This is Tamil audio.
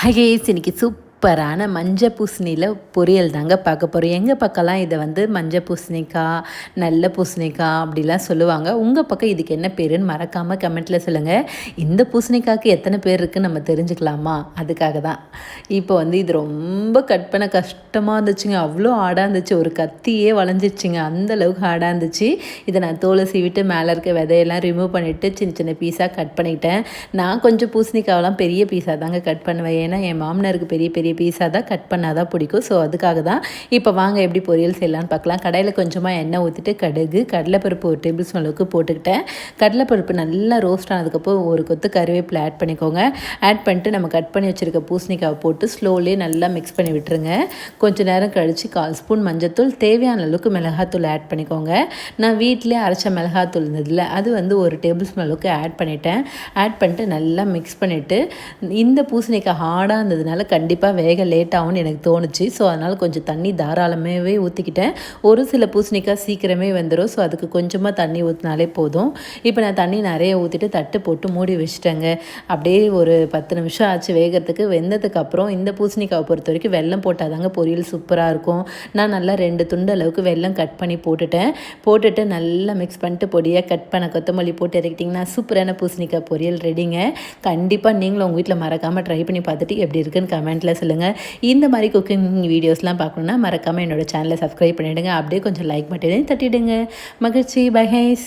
ഹൈ ഗേസ് എനിക്ക് സൂപ്പർ சூப்பரான மஞ்சள் பூசணியில் பொரியல் தாங்க பார்க்க போகிறோம் எங்கள் பக்கம்லாம் இதை வந்து மஞ்சள் பூசணிக்காய் நல்ல பூசணிக்காய் அப்படிலாம் சொல்லுவாங்க. உங்கள் பக்கம் இதுக்கு என்ன பேருன்னு மறக்காமல் கமெண்ட்டில் சொல்லுங்கள் இந்த பூசணிக்காய்க்கு எத்தனை பேர் இருக்குன்னு நம்ம தெரிஞ்சுக்கலாமா? அதுக்காக தான். இப்போ வந்து இது ரொம்ப கட் பண்ண கஷ்டமாக இருந்துச்சுங்க. அவ்வளோ ஆடாக இருந்துச்சு. ஒரு கத்தியே வளைஞ்சிச்சுங்க அந்தளவுக்கு ஆடாக இருந்துச்சு. இதை நான் தோலை சீவிட்டு மேலே இருக்க விதையெல்லாம் ரிமூவ் பண்ணிவிட்டு சின்ன சின்ன பீஸாக கட் பண்ணிட்டேன். நான் கொஞ்சம் பூசணிக்காவெல்லாம் பெரிய பீஸாக தாங்க கட் பண்ணுவேன். ஏன்னா என் மாமனாருக்கு பெரிய பெரிய பீஸாக தான் கட் பண்ணால் தான் பிடிக்கும். ஸோ அதுக்காக தான் இப்போ வாங்க எப்படி பொரியல் செய்யலான்னு பார்க்கலாம். கடையில் கொஞ்சமாக எண்ணெய் ஊற்றிட்டு கடுகு கடலைப்பருப்பு ஒரு டேபிள் ஸ்பூன் அளவுக்கு போட்டுக்கிட்டேன். கடலைப்பருப்பு நல்லா ரோஸ்ட் ஆனதுக்கப்புறம் ஒரு கொத்து கருவேப்பிலை ஆட் பண்ணிக்கோங்க. ஆட் பண்ணிட்டு நம்ம கட் பண்ணி வச்சுருக்க பூசணிக்காவை போட்டு ஸ்லோலி நல்லா மிக்ஸ் பண்ணி விட்டுருங்க. கொஞ்சம் நேரம் கழித்து கால் ஸ்பூன் மஞ்சத்தூள் தேவையான அளவுக்கு மிளகாத்தூள் ஆட் பண்ணிக்கோங்க. நான் வீட்டிலே அரைச்ச மிளகாத்தூள் இருந்ததில்ல அது வந்து ஒரு டேபிள் ஸ்பூன் அளவுக்கு ஆட் பண்ணிட்டேன். ஆட் பண்ணிட்டு நல்லா மிக்ஸ் பண்ணிவிட்டு இந்த பூசணிக்காய் ஹார்டாக இருந்ததுனால கண்டிப்பாக வேக லேட் ஆகும்னு எனக்கு தோணுச்சு. ஸோ அதனால் கொஞ்சம் தண்ணி தாராளமாகவே ஊற்றிக்கிட்டேன் ஒரு சில பூசணிக்காய் சீக்கிரமே வந்துடும் ஸோ அதுக்கு கொஞ்சமாக தண்ணி ஊற்றினாலே போதும். இப்போ நான் தண்ணி நிறைய ஊற்றிட்டு தட்டு போட்டு மூடி வச்சுட்டேங்க. அப்படியே ஒரு பத்து நிமிஷம் ஆச்சு வேகிறதுக்கு. வெந்ததுக்கு அப்புறம் இந்த பூசணிக்காவை பொறுத்த வரைக்கும் வெல்லம் போட்டால் தாங்க பொரியல் சூப்பராக இருக்கும். நான் நல்லா ரெண்டு துண்டு அளவுக்கு வெல்லம் கட் பண்ணி போட்டுட்டேன். போட்டுட்டு நல்லா மிக்ஸ் பண்ணிட்டு பொடியாக கட் பண்ண கொத்தமல்லி போட்டு இறக்கிட்டிங்கன்னா சூப்பரான பூசணிக்காய் பொரியல் ரெடிங்க கண்டிப்பாக நீங்களும் உங்கள் வீட்டில் மறக்காமல் ட்ரை பண்ணி பார்த்துட்டு எப்படி இருக்குன்னு கமெண்ட்டில் சொல்லுங்கள் இந்த மாதிரி குக்கிங் வீடியோஸ்லாம் பார்க்கணுன்னா மறக்காமல் என்னோட சேனலை சப்ஸ்கிரைப் பண்ணிவிடுங்க அப்படியே கொஞ்சம் லைக் பட்டனையும் தட்டிவிடுங்க மகிழ்ச்சி. By highs